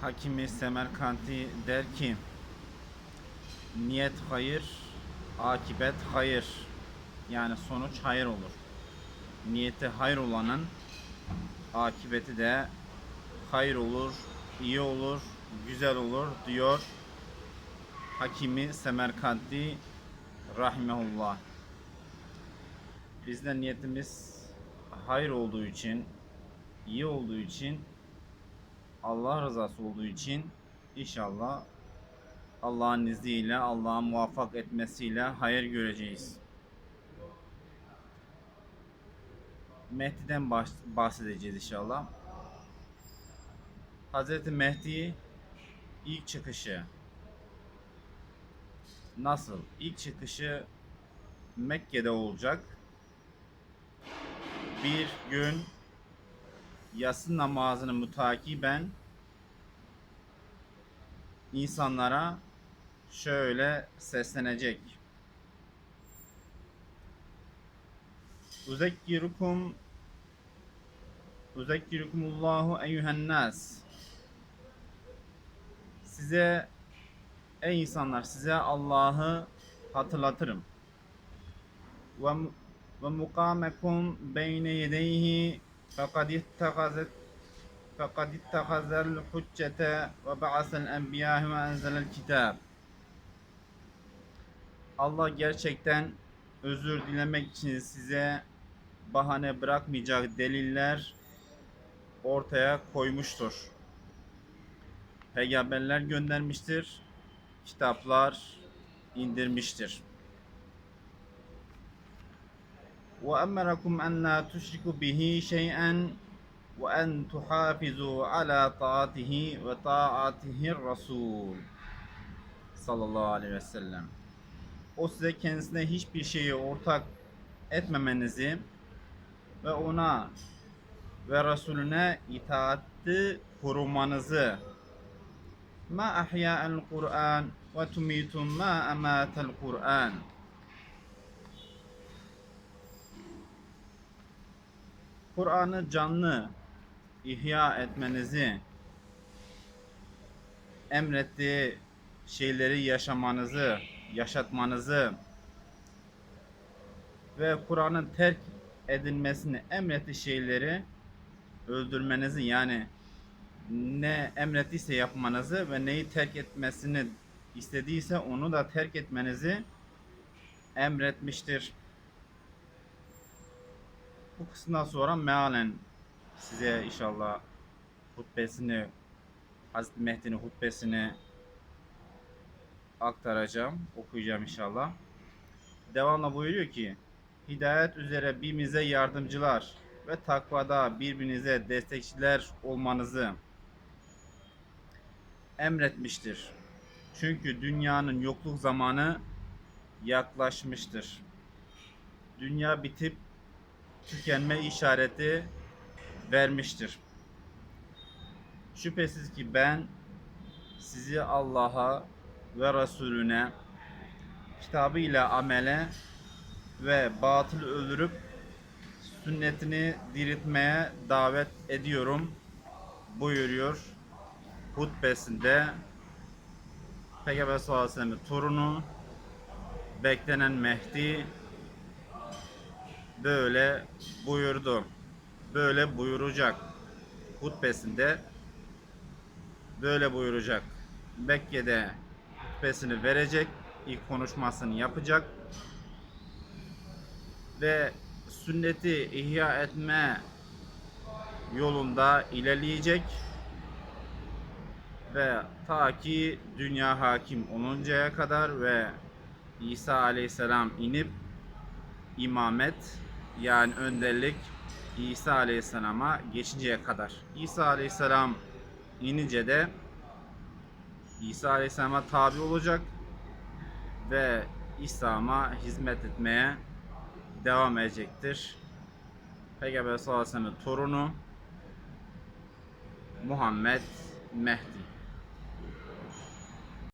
Hakimi Semerkanti der ki niyet hayır, akibet hayır. Yani sonuç hayır olur. Niyeti hayır olanın akibeti de hayır olur, iyi olur, güzel olur diyor Hakimi Semerkanti rahimehullah. Biz de niyetimiz hayır olduğu için, iyi olduğu için, Allah rızası olduğu için inşallah Allah'ın izniyle, Allah'ın muvaffak etmesiyle hayır göreceğiz. Mehdi'den bahsedeceğiz inşallah. Hazreti Mehdi ilk çıkışı nasıl? İlk çıkışı Mekke'de olacak. Bir gün yatsı namazını mütakiben insanlara şöyle seslenecek. Uzekkirukum Uzekkirukumullahu eyyühen nas Size ey insanlar size Allah'ı hatırlatırım. Ve ve mukamekum beyne yedeyhi fekad ittehazel hüccete ve ba'asel enbiya ve enzelel kitab. Allah gerçekten özür dilemek için size bahane bırakmayacak deliller ortaya koymuştur. Peygamberler göndermiştir, kitaplar indirmiştir. وأمركم أن لا تشركوا به شيئا وأن تحافظوا على طاعته وطاعته الرسول sallallahu aleyhi ve sellem. O size kendisine hiçbir şeyi ortak etmemenizi ve ona ve Resulüne itaati korumanızı ma ahya'el Kur'an ve tumitun ma amatel Kur'an Kur'an'ı canlı ihya etmenizi emrettiği şeyleri yaşamanızı, yaşatmanızı ve Kur'an'ın terk edilmesini emrettiği şeyleri öldürmenizi yani ne emrettiyse yapmanızı ve neyi terk etmesini istediyse onu da terk etmenizi emretmiştir. Bu kısımdan sonra mealen size inşallah hutbesini Hazreti Mehdi'nin hutbesini aktaracağım, okuyacağım inşallah. Devamla buyuruyor ki Hidayet üzere birbirinize yardımcılar ve takvada birbirinize destekçiler olmanızı emretmiştir. Çünkü dünyanın yokluk zamanı yaklaşmıştır. Dünya bitip tükenme işareti vermiştir. Şüphesiz ki ben sizi Allah'a ve Resulüne kitabıyla amele ve batıl öldürüp sünnetini diriltmeye davet ediyorum buyuruyor hutbesinde Peygamber sallallahu aleyhi ve sellem'in torunu beklenen Mehdi böyle buyurdu. Böyle buyuracak. Hutbesinde böyle buyuracak. Mekke'de hutbesini verecek. ilk konuşmasını yapacak. Ve sünneti ihya etme yolunda ilerleyecek ve ta ki dünya hakim oluncaya kadar ve İsa aleyhisselam inip imamet yani önderlik İsa aleyhisselama geçinceye kadar. İsa aleyhisselam inince de İsa aleyhisselama tabi olacak ve İslam'a hizmet etmeye devam edecektir. Peygamber sallallahu aleyhi ve sellem'in torunu Muhammed Mehdi.